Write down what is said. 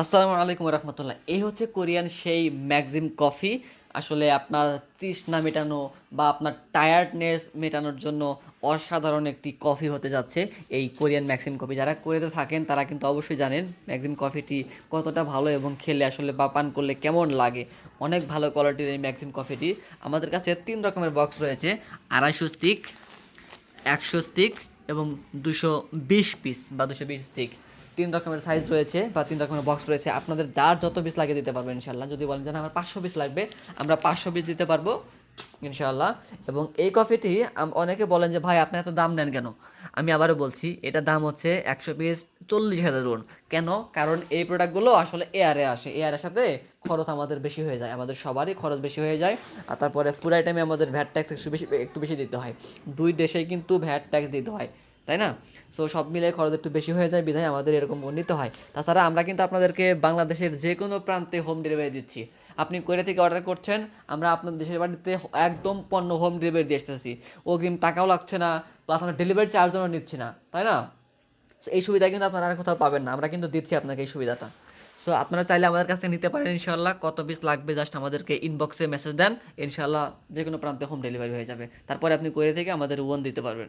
আসসালামু আলাইকুম রহমতুল্লাহ এই হচ্ছে কোরিয়ান সেই ম্যাক্সিম কফি। আসলে আপনার তৃষ্ণা মেটানো বা আপনার টায়ার্ডনেস মেটানোর জন্য অসাধারণ একটি কফি হতে যাচ্ছে এই কোরিয়ান ম্যাক্সিম কফি। যারা কোরিয়াতে থাকেন, তারা কিন্তু অবশ্যই জানেন ম্যাক্সিম কফিটি কতটা ভালো এবং খেলে আসলে বা পান করলে কেমন লাগে। অনেক ভালো কোয়ালিটির এই ম্যাক্সিম কফিটি। আমাদের কাছে তিন রকমের বক্স রয়েছে। আড়াইশো স্টিক একশো স্টিক এবং দুশো বিশ পিস বা দুশো বিশ স্টিক তিন রকমের সাইজ রয়েছে বা তিন রকমের বক্স রয়েছে। আপনাদের যার যত পিস লাগিয়ে দিতে পারবেন ইনশাল্লাহ যদি বলেন যে আমার পাঁচশো পিস লাগবে, আমরা পাঁচশো পিস দিতে পারব ইনশাল্লাহ এবং এই কফিটি অনেকে বলেন যে, ভাই, আপনি এত দাম নেন কেন? আমি আবারও বলছি এটার দাম হচ্ছে একশো পিস চল্লিশ হাজার রুন কেন? কারণ এই প্রোডাক্টগুলো আসলে এয়ারে আসে। এয়ারের সাথে খরচ আমাদের বেশি হয়ে যায়। আমাদের সবারই খরচ বেশি হয়ে যায়। আর তারপরে ফুড আইটেমে আমাদের ভ্যাট ট্যাক্স একটু বেশি একটু বেশি দিতে হয়। দুই দেশেই কিন্তু ভ্যাট ট্যাক্স দিতে হয়। তাই না? সো সব মিলে খরচ একটু বেশি হয়ে যায়, বিধায় আমাদের এরকম নিতে হয়। তাছাড়া আমরা কিন্তু আপনাদেরকে বাংলাদেশের যে কোনো প্রান্তে হোম ডেলিভারি দিচ্ছি। আপনি কোরিয়া থেকে অর্ডার করছেন? আমরা আপনার দেশের বাড়িতে একদম পণ্য হোম ডেলিভারি দিয়ে আসতেছি। অগ্রিম টাকাও লাগছে না প্লাস আমরা ডেলিভারি চার্জও নিচ্ছি না, তাই না? সো এই সুবিধা কিন্তু আপনারা আর কোথাও পাবেন না। আমরা কিন্তু দিচ্ছি আপনাকে এই সুবিধাটা। সো আপনারা চাইলে আমাদের কাছে নিতে পারেন ইনশাল্লাহ কত পিস লাগবে জাস্ট আমাদেরকে ইনবক্সে মেসেজ দেন। ইনশাল্লাহ যে কোনো প্রান্তে হোম ডেলিভারি হয়ে যাবে। তারপরে আপনি কোরিয়া থেকে আমাদের ওয়ান দিতে পারবেন।